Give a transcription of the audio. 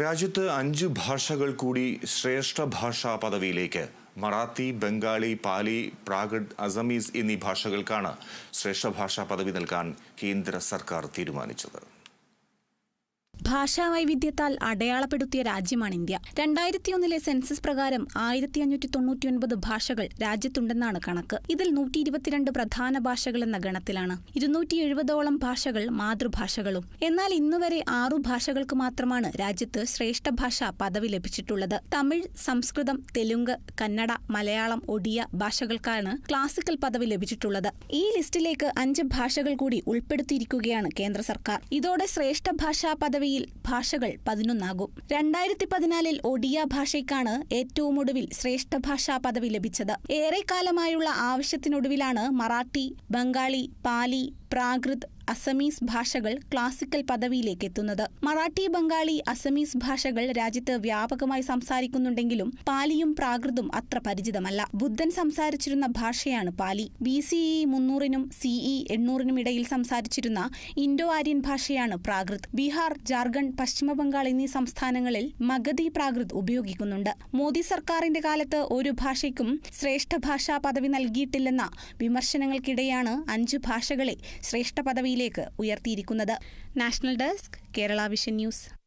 രാജ്യത്ത് അഞ്ച് ഭാഷകൾ കൂടി ശ്രേഷ്ഠ ഭാഷാ പദവിയിലേക്ക് മറാത്തി ബംഗാളി പാലി പ്രാഗഡ് അസമീസ് എന്നീ ഭാഷകൾക്കാണ് ശ്രേഷ്ഠ ഭാഷാ പദവി നൽകാൻ കേന്ദ്ര സർക്കാർ തീരുമാനിച്ചത്. ഭാഷാ വൈവിധ്യത്താൽ അടയാളപ്പെടുത്തിയ രാജ്യമാണ് ഇന്ത്യ. രണ്ടായിരത്തിയൊന്നിലെ സെൻസസ് പ്രകാരം ആയിരത്തി അഞ്ഞൂറ്റി തൊണ്ണൂറ്റിയൊൻപത് ഭാഷകൾ രാജ്യത്തുണ്ടെന്നാണ് കണക്ക്. ഇതിൽ നൂറ്റി ഇരുപത്തിരണ്ട് പ്രധാന ഭാഷകൾ എന്ന ഗണത്തിലാണ്. ഇരുന്നൂറ്റി എഴുപതോളം ഭാഷകൾ മാതൃഭാഷകളും. എന്നാൽ ഇന്നുവരെ ആറു ഭാഷകൾക്ക് മാത്രമാണ് രാജ്യത്ത് ശ്രേഷ്ഠ ഭാഷ പദവി ലഭിച്ചിട്ടുള്ളത്. തമിഴ് സംസ്കൃതം തെലുങ്ക് കന്നഡ മലയാളം ഒഡിയ ഭാഷകൾക്കാണ് ക്ലാസിക്കൽ പദവി ലഭിച്ചിട്ടുള്ളത്. ഈ ലിസ്റ്റിലേക്ക് അഞ്ച് ഭാഷകൾ കൂടി ഉൾപ്പെടുത്തിയിരിക്കുകയാണ് കേന്ദ്ര സർക്കാർ. ഇതോടെ ശ്രേഷ്ഠ ഭാഷാ പദവിയിൽ ഭാഷകൾ പതിനൊന്നാകും. രണ്ടായിരത്തി പതിനാലിൽ ഒഡിയ ഭാഷയ്ക്കാണ് ഏറ്റവും ഒടുവിൽ ശ്രേഷ്ഠ ഭാഷാ പദവി ലഭിച്ചത്. ഏറെക്കാലമായുള്ള ആവശ്യത്തിനൊടുവിലാണ് മറാഠി ബംഗാളി പാലി പ്രാകൃത് അസമീസ് ഭാഷകൾ ക്ലാസിക്കൽ പദവിയിലേക്ക് എത്തുന്നത് മറാഠി ബംഗാളി അസമീസ് ഭാഷകൾ രാജ്യത്ത് വ്യാപകമായി സംസാരിക്കുന്നുണ്ടെങ്കിലും പാലിയും പ്രാകൃതും അത്ര പരിചിതമല്ല. ബുദ്ധൻ സംസാരിച്ചിരുന്ന ഭാഷയാണ് പാലി. ബി സിഇ മുന്നൂറിനും സിഇ എണ്ണൂറിനും ഇടയിൽ സംസാരിച്ചിരുന്ന ഇൻഡോ ആര്യൻ ഭാഷയാണ് പ്രാകൃത്. ബീഹാർ ജാർഖണ്ഡ് പശ്ചിമബംഗാൾ എന്നീ സംസ്ഥാനങ്ങളിൽ മഗധി പ്രാകൃത് ഉപയോഗിക്കുന്നുണ്ട്. മോദി സർക്കാരിന്റെ കാലത്ത് ഒരു ഭാഷയ്ക്കും ശ്രേഷ്ഠ ഭാഷാ പദവി നൽകിയിട്ടില്ലെന്ന വിമർശനങ്ങൾക്കിടെയാണ് അഞ്ച് ഭാഷകളെ ശ്രേഷ്ഠ പദവിയിലേക്ക് ഉയർത്തിയിരിക്കുന്നത്. National desk Kerala vision news.